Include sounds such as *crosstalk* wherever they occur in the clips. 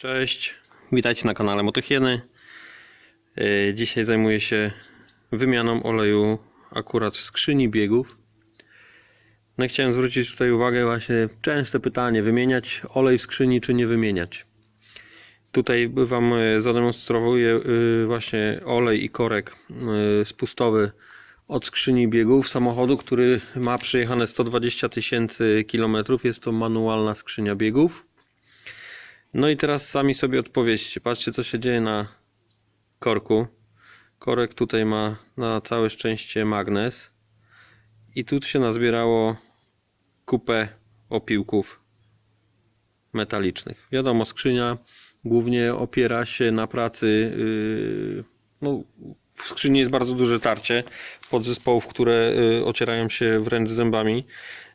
Cześć, witajcie na kanale Motohieny. Yy, Dzisiaj zajmuję się wymianą oleju akurat w skrzyni biegów. No chciałem zwrócić tutaj uwagę właśnie częste pytanie, wymieniać olej w skrzyni czy nie wymieniać. Tutaj Wam yy, zademonstrowuję yy, właśnie olej i korek spustowy od skrzyni biegów samochodu, który ma przejechane 120 tysięcy kilometrów. Jest to manualna skrzynia biegów. No i teraz sami sobie odpowiedzcie. Patrzcie, co się dzieje na korku. Korek tutaj ma na całe szczęście magnes. I tu się nazbierało kupę opiłków metalicznych. Wiadomo, skrzynia głównie opiera się na pracy. Yy, no, w skrzyni jest bardzo duże tarcie podzespołów, które yy, ocierają się wręcz zębami.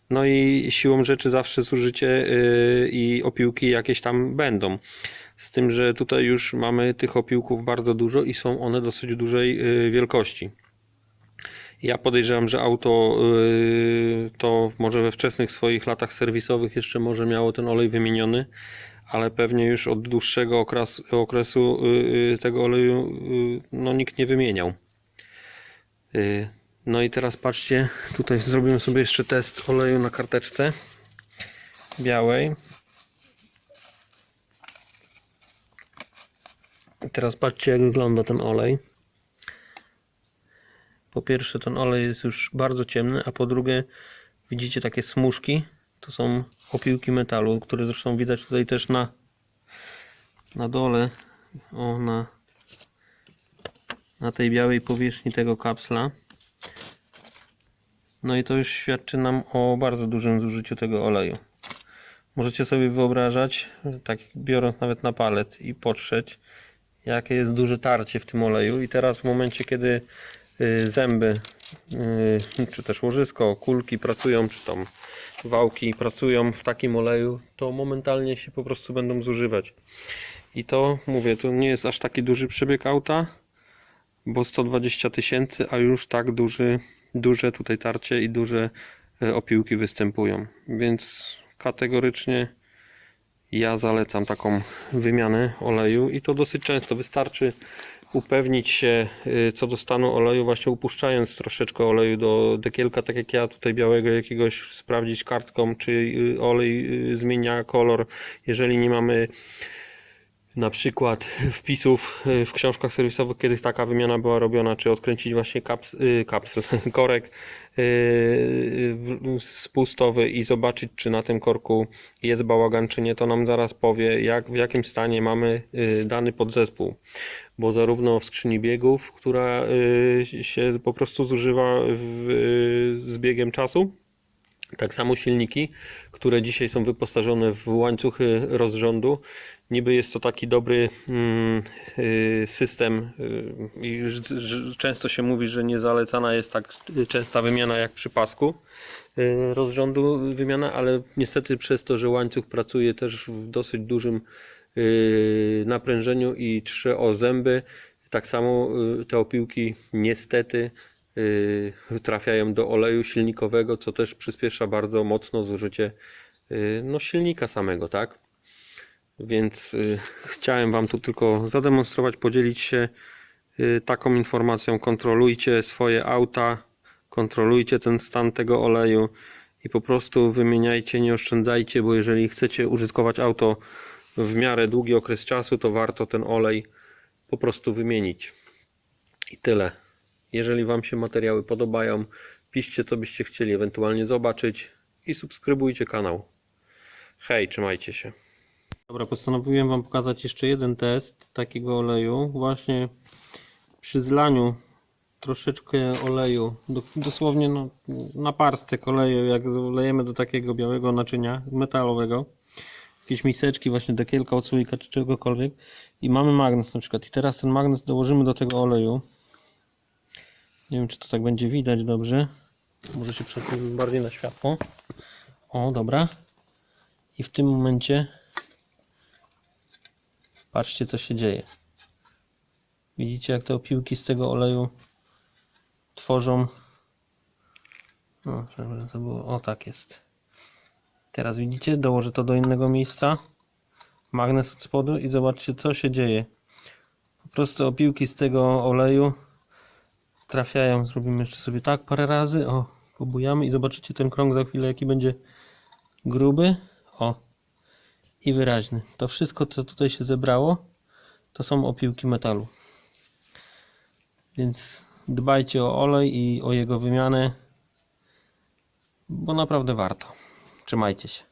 No i siłą rzeczy zawsze zużycie yy, i opiłki jakieś tam będą. Z tym, że tutaj już mamy tych opiłków bardzo dużo i są one dosyć dużej yy, wielkości. Ja podejrzewam, że auto yy, to może we wczesnych swoich latach serwisowych jeszcze może miało ten olej wymieniony, ale pewnie już od dłuższego okresu, okresu tego oleju no, nikt nie wymieniał. No i teraz patrzcie, tutaj zrobimy sobie jeszcze test oleju na karteczce białej. I teraz patrzcie jak wygląda ten olej. Po pierwsze ten olej jest już bardzo ciemny, a po drugie widzicie takie smuszki. To są opiłki metalu, które zresztą widać tutaj też na, na dole. O, na, na tej białej powierzchni tego kapsla. No i to już świadczy nam o bardzo dużym zużyciu tego oleju. Możecie sobie wyobrażać, tak biorąc nawet na palet i potrzeć, jakie jest duże tarcie w tym oleju. I teraz w momencie, kiedy y, zęby, y, czy też łożysko, kulki pracują, czy tam wałki pracują w takim oleju, to momentalnie się po prostu będą zużywać. I to, mówię, to nie jest aż taki duży przebieg auta, bo 120 tysięcy, a już tak duży, duże tutaj tarcie i duże e, opiłki występują. Więc kategorycznie ja zalecam taką wymianę oleju i to dosyć często. Wystarczy upewnić się y, co do stanu oleju, właśnie upuszczając troszeczkę oleju do dekielka, tak jak ja tutaj białego jakiegoś sprawdzić kartką, czy y, olej zmienia kolor. Jeżeli nie mamy na przykład *laughs* wpisów y, w książkach serwisowych, kiedyś taka wymiana była robiona, czy odkręcić właśnie kaps, y, kapsel, *laughs* korek spustowy i zobaczyć, czy na tym korku jest bałagan, czy nie, to nam zaraz powie, jak, w jakim stanie mamy dany podzespół. Bo zarówno w skrzyni biegów, która się po prostu zużywa w, z biegiem czasu, tak samo silniki, które dzisiaj są wyposażone w łańcuchy rozrządu. Niby jest to taki dobry mm, y, system y, i często się mówi, że nie zalecana jest tak częsta wymiana jak przy pasku y, rozrządu wymiana, ale niestety przez to, że łańcuch pracuje też w dosyć dużym naprężeniu i trze o zęby, tak samo te opiłki niestety trafiają do oleju silnikowego, co też przyspiesza bardzo mocno zużycie no, silnika samego, tak? Więc y, chciałem Wam tu tylko zademonstrować, podzielić się y, taką informacją. Kontrolujcie swoje auta, kontrolujcie ten stan tego oleju i po prostu wymieniajcie, nie oszczędzajcie, bo jeżeli chcecie użytkować auto w miarę długi okres czasu, to warto ten olej po prostu wymienić. I tyle. Jeżeli Wam się materiały podobają, piszcie co byście chcieli ewentualnie zobaczyć i subskrybujcie kanał. Hej, trzymajcie się. Dobra, postanowiłem Wam pokazać jeszcze jeden test takiego oleju. Właśnie przy zlaniu troszeczkę oleju, do, dosłownie no, na parstek oleju, jak wlejemy do takiego białego naczynia metalowego, jakieś miseczki, właśnie dekielka od słoika czy czegokolwiek i mamy magnes na przykład. I teraz ten magnes dołożymy do tego oleju. Nie wiem czy to tak będzie widać dobrze. Może się przesunę bardziej na światło. O dobra. I w tym momencie patrzcie co się dzieje widzicie jak te opiłki z tego oleju tworzą to było, o tak jest teraz widzicie dołożę to do innego miejsca magnes od spodu i zobaczcie co się dzieje. Po prostu opiłki z tego oleju trafiają. Zrobimy jeszcze sobie tak parę razy. O, pobujamy i zobaczycie ten krąg za chwilę jaki będzie gruby. O, i wyraźny. To wszystko co tutaj się zebrało to są opiłki metalu. Więc dbajcie o olej i o jego wymianę, bo naprawdę warto. Trzymajcie się.